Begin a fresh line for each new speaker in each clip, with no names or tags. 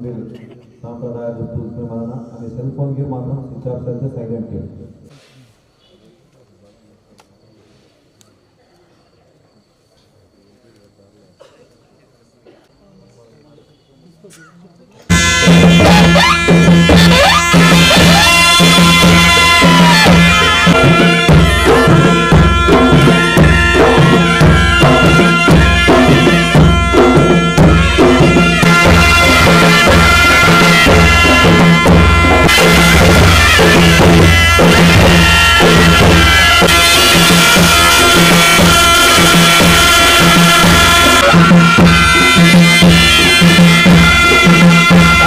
మీరు సాంప్రదాయ దుస్తులు వలన
అది సెల్ ఫోన్కి మాత్రం స్విచ్ ఆఫ్ చేస్తే సైలెంట్ Thank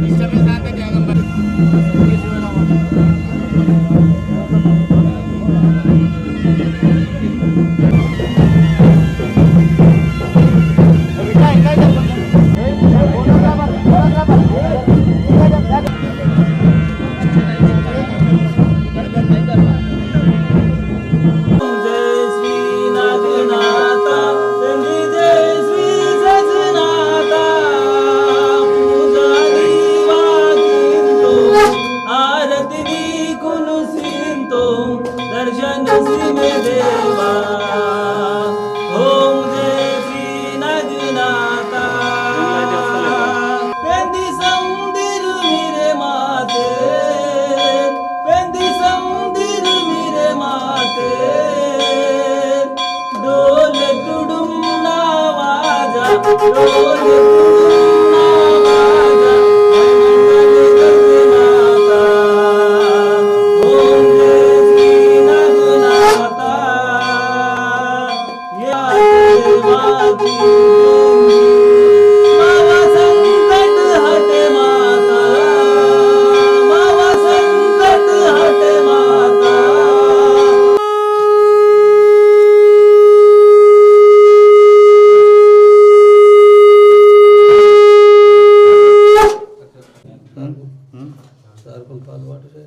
इस समय आते जाएगा gözüme de aqui.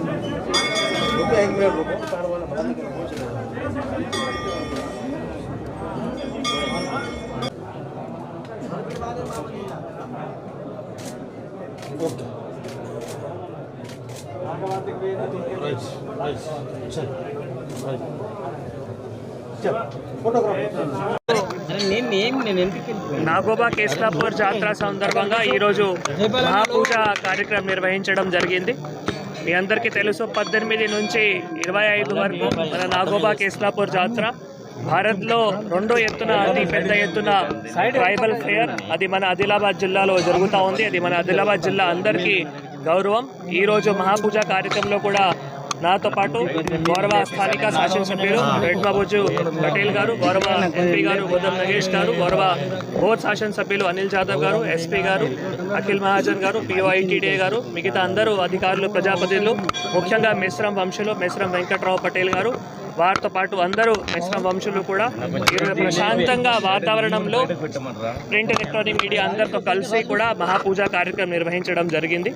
रुको एक मिनट रुको कार वाला मत निकलो पहुंच गए ओके
राइट राइट चल राइट चल फोटोग्राफ
నాగోబా కేస్లాపూర్ జాతర సందర్భంగా ఈరోజు మహాపూజ కార్యక్రమం నిర్వహించడం జరిగింది. మీ అందరికీ తెలుసు పద్దెనిమిది నుంచి ఇరవై ఐదు వరకు మన నాగోబా కేస్లాపూర్ జాతర. భారత్లో రెండో ఎత్తున అతి పెద్ద ఎత్తున ట్రైబల్ ఫేర్. అది మన ఆదిలాబాద్ జిల్లాలో జరుగుతూ ఉంది. అది మన ఆదిలాబాద్ జిల్లా అందరికీ గౌరవం. ఈరోజు మహాపూజ కార్యక్రమంలో కూడా నాతో పాటు గౌరవ స్థానిక శాసనసభ్యులు రెడ్బాబుజు పటేల్ గారు గౌరవ ఎంపీ గారు గౌతమ్ నగేష్ గారు గౌరవ బోర్డు శాసనసభ్యులు అనిల్ జాదవ్ గారు ఎస్పీ గారు అఖిల్ మహాజన్ గారు పిఓఐటీడీఏ గారు మిగతా అందరూ అధికారులు ప్రజాప్రతినిధులు ముఖ్యంగా మిశ్రం వంశులు మిశ్రం వెంకట్రావు పటేల్ గారు వారితో పాటు అందరూ మిశ్రమ వంశులు కూడా ప్రశాంతంగా వాతావరణంలో ప్రింట్ ఎలక్ట్రానిక్ మీడియా అందరితో కలిసి కూడా మహాపూజ కార్యక్రమం నిర్వహించడం జరిగింది.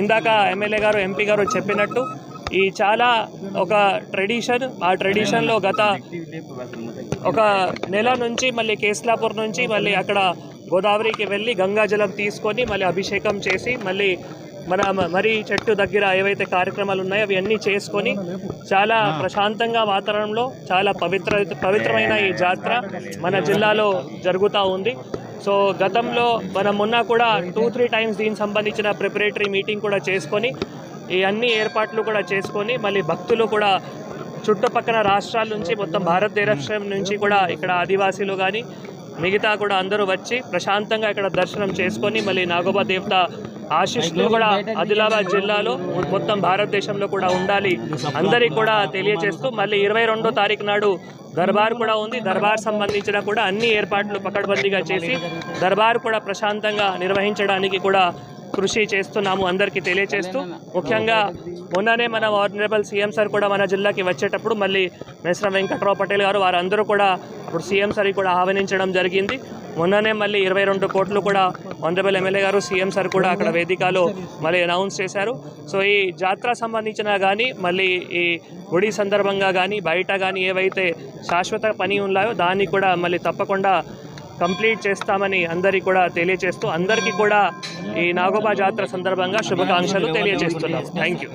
ఇందాక ఎమ్మెల్యే గారు ఎంపీ గారు చెప్పినట్టు ఈ చాలా ఒక ట్రెడిషన్ ఆ ట్రెడిషన్లో గత ఒక నెల నుంచి మళ్ళీ కేస్లాపూర్ నుంచి మళ్ళీ అక్కడ గోదావరికి వెళ్ళి గంగాజలం తీసుకొని మళ్ళీ అభిషేకం చేసి మళ్ళీ మన మరి చెట్టు దగ్గర ఏవైతే కార్యక్రమాలు ఉన్నాయో అవి అన్నీ చేసుకొని చాలా ప్రశాంతంగా వాతావరణంలో చాలా పవిత్ర పవిత్రమైన ఈ జాతర మన జిల్లాలో జరుగుతూ ఉంది. సో గతంలో మనం మొన్న కూడా టూ త్రీ టైమ్స్ దీనికి సంబంధించిన ప్రిపరేటరీ మీటింగ్ కూడా చేసుకొని ఈ అన్ని ఏర్పాట్లు కూడా చేసుకొని మళ్ళీ భక్తులు కూడా చుట్టుపక్కల రాష్ట్రాల నుంచి మొత్తం భారతదేశం నుంచి కూడా ఇక్కడ ఆదివాసీలు కానీ మిగతా కూడా అందరూ వచ్చి ప్రశాంతంగా ఇక్కడ దర్శనం చేసుకొని మళ్ళీ నాగోబా దేవత ఆశిష్లు కూడా ఆదిలాబాద్ జిల్లాలో మొత్తం భారతదేశంలో కూడా ఉండాలి. అందరికీ కూడా తెలియజేస్తూ మళ్ళీ ఇరవై రెండో తారీఖు నాడు దర్బార్ కూడా ఉంది. దర్బార్ సంబంధించిన కూడా అన్ని ఏర్పాట్లు పకడ్బందీగా చేసి దర్బార్ కూడా ప్రశాంతంగా నిర్వహించడానికి కూడా కృషి చేస్తున్నాము అందరికీ తెలియజేస్తూ ముఖ్యంగా మొన్ననే మన ఆనరబుల్ సీఎం సార్ కూడా మన జిల్లాకి వచ్చేటప్పుడు మళ్ళీ మేసరం వెంకట్రావు పటేల్ గారు వారందరూ కూడా ఇప్పుడు సీఎం సార్ కూడా ఆహ్వానించడం జరిగింది. మొన్ననే మళ్ళీ ఇరవై రెండు కోట్లు కూడా ఆనరబుల్ ఎమ్మెల్యే గారు సీఎం సార్ కూడా అక్కడ వేదికలో మళ్ళీ అనౌన్స్ చేశారు. సో ఈ జాతర సంబంధించిన కానీ మళ్ళీ ఈ గుడి సందర్భంగా కానీ బయట కానీ ఏవైతే శాశ్వత పని ఉన్నాయో దాన్ని కూడా మళ్ళీ తప్పకుండా కంప్లీట్ చేస్తామని అందరికీ కూడా తెలియజేస్తూ అందరికీ కూడా ఈ నాగోబా జాతర సందర్భంగా శుభాకాంక్షలు తెలియజేస్తున్నాం. Thank you